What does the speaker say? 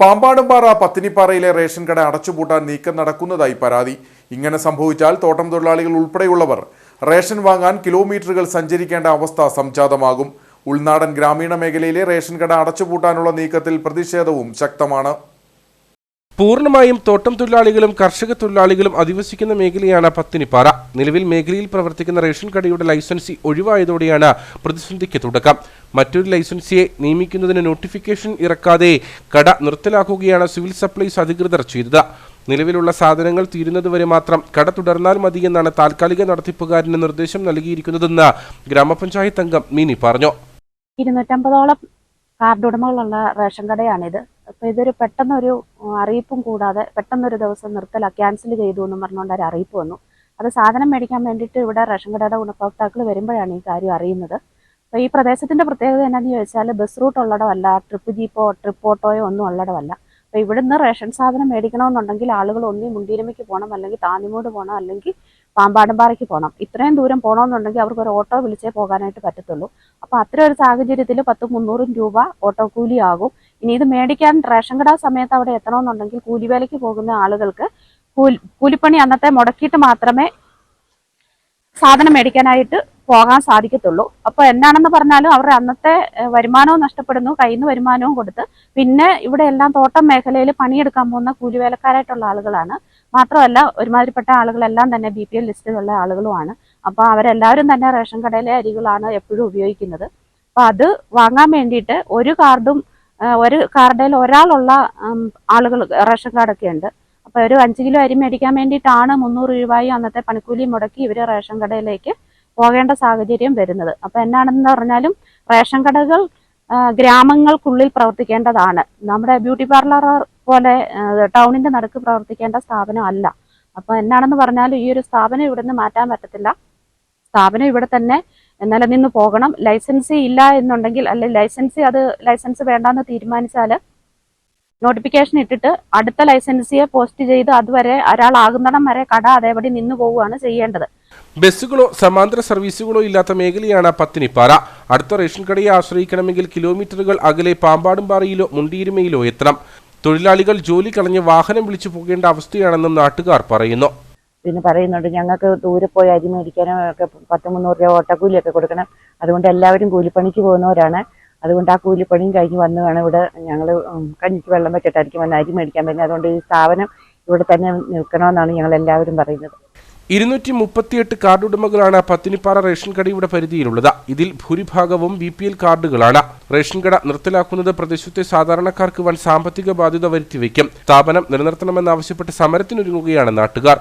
Pampadumpara പത്തിനിപ്പാറയിലെ ration കട അടച്ചുപൂട്ടാൻ നീക്കം നടക്കുന്നതായി പരാതി. ഇങ്ങനെ സംഭവിച്ചാൽ തോട്ടം തൊഴിലാളികൾ ഉൾപ്പെടെയുള്ളവർ റേഷൻ വാങ്ങാൻ കിലോമീറ്ററുകൾ സഞ്ചരിക്കേണ്ട അവസ്ഥ സംജാതമാകും. ഉൾനാടൻ ഗ്രാമീണ മേഖലയിലെ റേഷൻ കട അടച്ചുപൂട്ടാനുള്ള നീക്കത്തിൽ പ്രതിഷേധവും ശക്തമാണ്. പൂർണമായും തോട്ടം തൊഴിലാളികളും കർഷക തൊഴിലാളികളും അധിവസിക്കുന്ന മേഖലയാണ് പത്തിനിപ്പാറ. നിലവിൽ മേഖലയിൽ പ്രവർത്തിക്കുന്ന റേഷൻ കടയുടെ ലൈസൻസി ഒഴിവായതോടെയാണ് പ്രതിസന്ധിക്ക് തുടക്കം. മറ്റൊരു ലൈസൻസിയെ നിയമിക്കുന്നതിന് നോട്ടിഫിക്കേഷൻ ഇറക്കാതെ കട നിർത്തലാക്കുകയാണ് സിവിൽ സപ്ലൈസ് അധികൃതർ ചെയ്തത്. നിലവിലുള്ള സാധനങ്ങൾ തീരുന്നതുവരെ മാത്രം കട തുടർന്നാൽ മതിയെന്നാണ് താൽക്കാലിക നടത്തിപ്പുകാരന് നിർദ്ദേശം നൽകിയിരിക്കുന്നതെന്ന് ഗ്രാമപഞ്ചായത്ത് അംഗം മിനി പറഞ്ഞു. ഇരുന്നൂറ്റമ്പതോളം കാർഡ് ഉടമകളുള്ള റേഷൻ കടയാണിത്. അപ്പോൾ ഇതൊരു പെട്ടെന്നൊരു അറിയിപ്പും കൂടാതെ പെട്ടെന്നൊരു ദിവസം നിർത്തല ക്യാൻസൽ ചെയ്തു എന്ന് പറഞ്ഞുകൊണ്ട് ഒരു അറിയിപ്പ് വന്നു. അത് സാധനം മേടിക്കാൻ വേണ്ടിയിട്ട് ഇവിടെ റേഷൻ കടയുടെ ഗുണഭോക്താക്കൾ വരുമ്പോഴാണ് ഈ കാര്യം അറിയുന്നത്. അപ്പോൾ ഈ പ്രദേശത്തിന്റെ പ്രത്യേകത എന്നാന്ന് ചോദിച്ചാൽ ബസ് റൂട്ട് ഉള്ളടവല്ല ട്രിപ്പ് ജീപ്പോ ട്രിപ്പ് ഓട്ടോയോ ഒന്നും ഉള്ളടമല്ല അപ്പോൾ ഇവിടുന്ന് റേഷൻ സാധനം മേടിക്കണമെന്നുണ്ടെങ്കിൽ ആളുകൾ ഒന്നി മുണ്ടിരിമയ്ക്ക് പോകണം അല്ലെങ്കിൽ താന്നിമൂട് പോകണം അല്ലെങ്കിൽ പാമ്പാടുംപാറയ്ക്ക് പോകണം ഇത്രയും ദൂരം പോകണമെന്നുണ്ടെങ്കിൽ അവർക്ക് ഒരു ഓട്ടോ വിളിച്ചേ പോകാനായിട്ട് പറ്റത്തുള്ളൂ. അപ്പോൾ അത്തരം ഒരു സാഹചര്യത്തിൽ പത്ത് മുന്നൂറും രൂപ ഓട്ടോ കൂലിയാകും ഇനി ഇത് മേടിക്കാൻ റേഷൻ കട സമയത്ത് അവിടെ എത്തണമെന്നുണ്ടെങ്കിൽ കൂലിവേലയ്ക്ക് പോകുന്ന ആളുകൾക്ക് കൂലിപ്പണി അന്നത്തെ മുടക്കിയിട്ട് മാത്രമേ സാധനം മേടിക്കാനായിട്ട് പോകാൻ സാധിക്കത്തുള്ളൂ. അപ്പൊ എന്നാണെന്ന് പറഞ്ഞാലും അവരുടെ അന്നത്തെ വരുമാനവും നഷ്ടപ്പെടുന്നു കയ്യിൽ നിന്ന് വരുമാനവും കൊടുത്ത് പിന്നെ ഇവിടെ എല്ലാം തോട്ടം മേഖലയിൽ പണിയെടുക്കാൻ പോകുന്ന കൂലിവേലക്കാരായിട്ടുള്ള ആളുകളാണ്. മാത്രമല്ല ഒരുമാതിരിപ്പെട്ട ആളുകളെല്ലാം തന്നെ ബി പി എൽ ലിസ്റ്റിലുള്ള ആളുകളുമാണ്. അപ്പൊ അവരെല്ലാവരും തന്നെ റേഷൻ കടയിലെ അരികളാണ് എപ്പോഴും ഉപയോഗിക്കുന്നത്. അപ്പൊ അത് വാങ്ങാൻ വേണ്ടിയിട്ട് ഒരു കാർഡും ഒരു കാർഡിൽ ഒരാളുള്ള ആളുകൾ റേഷൻ കാർഡൊക്കെ ഉണ്ട്. അപ്പൊ ഒരു അഞ്ച് കിലോ അരി മേടിക്കാൻ വേണ്ടിയിട്ടാണ് മുന്നൂറ് രൂപയും അന്നത്തെ പണിക്കൂലി മുടക്കി ഇവർ റേഷൻ കടയിലേക്ക് പോകേണ്ട സാഹചര്യം വരുന്നത്. അപ്പോൾ എന്നാണെന്ന് പറഞ്ഞാലും റേഷൻ കടകൾ ഗ്രാമങ്ങൾക്കുള്ളിൽ പ്രവർത്തിക്കേണ്ടതാണ്. നമ്മുടെ ബ്യൂട്ടി പാർലർ പോലെ ടൗണിന്റെ നടുക്ക് പ്രവർത്തിക്കേണ്ട സ്ഥാപനം അല്ല. അപ്പൊ എന്നാണെന്ന് പറഞ്ഞാലും ഈ ഒരു സ്ഥാപനം ഇവിടുന്ന് മാറ്റാൻ പറ്റത്തില്ല. സ്ഥാപനം ഇവിടെ തന്നെ നിലനിന്ന് പോകണം. ലൈസൻസ് ഇല്ല എന്നുണ്ടെങ്കിൽ അല്ലെ ലൈസൻസ് അത് ലൈസൻസ് വേണ്ടാന്ന് തീരുമാനിച്ചാൽ നോട്ടിഫിക്കേഷൻ ഇട്ടിട്ട് അടുത്ത ലൈസൻസിയെ പോസ്റ്റ് ചെയ്ത് അതുവരെ ഒരാളാകുന്നിടം വരെ കട അതേപടി നിന്നു പോവുകയാണ് ചെയ്യേണ്ടത്. ബസ്സുകളോ സമാന്തര സർവീസുകളോ ഇല്ലാത്ത മേഖലയാണ് പത്തിനിപ്പാറ. അടുത്ത റേഷൻ കടയെ ആശ്രയിക്കണമെങ്കിൽ കിലോമീറ്ററുകൾ അകലെ പാമ്പാടുംപാറയിലോ മുണ്ടിയിരുമയിലോ എത്തണം. തൊഴിലാളികൾ ജോലി കളഞ്ഞ് വാഹനം വിളിച്ചു പോകേണ്ട അവസ്ഥയാണെന്നും നാട്ടുകാർ പറയുന്നു. പിന്നെ പറയുന്നുണ്ട് ഞങ്ങൾക്ക് ദൂരെ പോയി അരി മേടിക്കാനും ഒക്കെ പത്ത് മുന്നൂറ് രൂപ ഓട്ടക്കൂലിയൊക്കെ കൊടുക്കണം. അതുകൊണ്ട് എല്ലാവരും കൂലിപ്പണിക്ക് പോകുന്നവരാണ്. അതുകൊണ്ട് ആ കൂലിപ്പണിയും കഴിഞ്ഞ് വന്നു വേണം ഇവിടെ ഞങ്ങൾ കഞ്ഞിക്ക് വെള്ളം വെച്ചിട്ടായിരിക്കും വന്ന് അരി മേടിക്കാൻ പറ്റുന്നത് അതുകൊണ്ട് ഈ സ്ഥാപനം ഇവിടെ തന്നെ നിൽക്കണമെന്നാണ് ഞങ്ങൾ എല്ലാവരും പറയുന്നത്. ഇരുന്നൂറ്റി മുപ്പത്തിയെട്ട് കാർഡ് ഉടമകളാണ് പത്തിനിപ്പാറ റേഷൻ കടയുടെ പരിധിയിലുള്ളത്. ഇതിൽ ഭൂരിഭാഗവും ബി പി എൽ കാർഡുകളാണ്. റേഷൻ കട നിർത്തലാക്കുന്നത് പ്രദേശത്തെ സാധാരണക്കാർക്ക് വൻ സാമ്പത്തിക ബാധ്യത വരുത്തിവെക്കും. സ്ഥാപനം നിലനിർത്തണമെന്നാവശ്യപ്പെട്ട് സമരത്തിനൊരുങ്ങുകയാണ് നാട്ടുകാർ.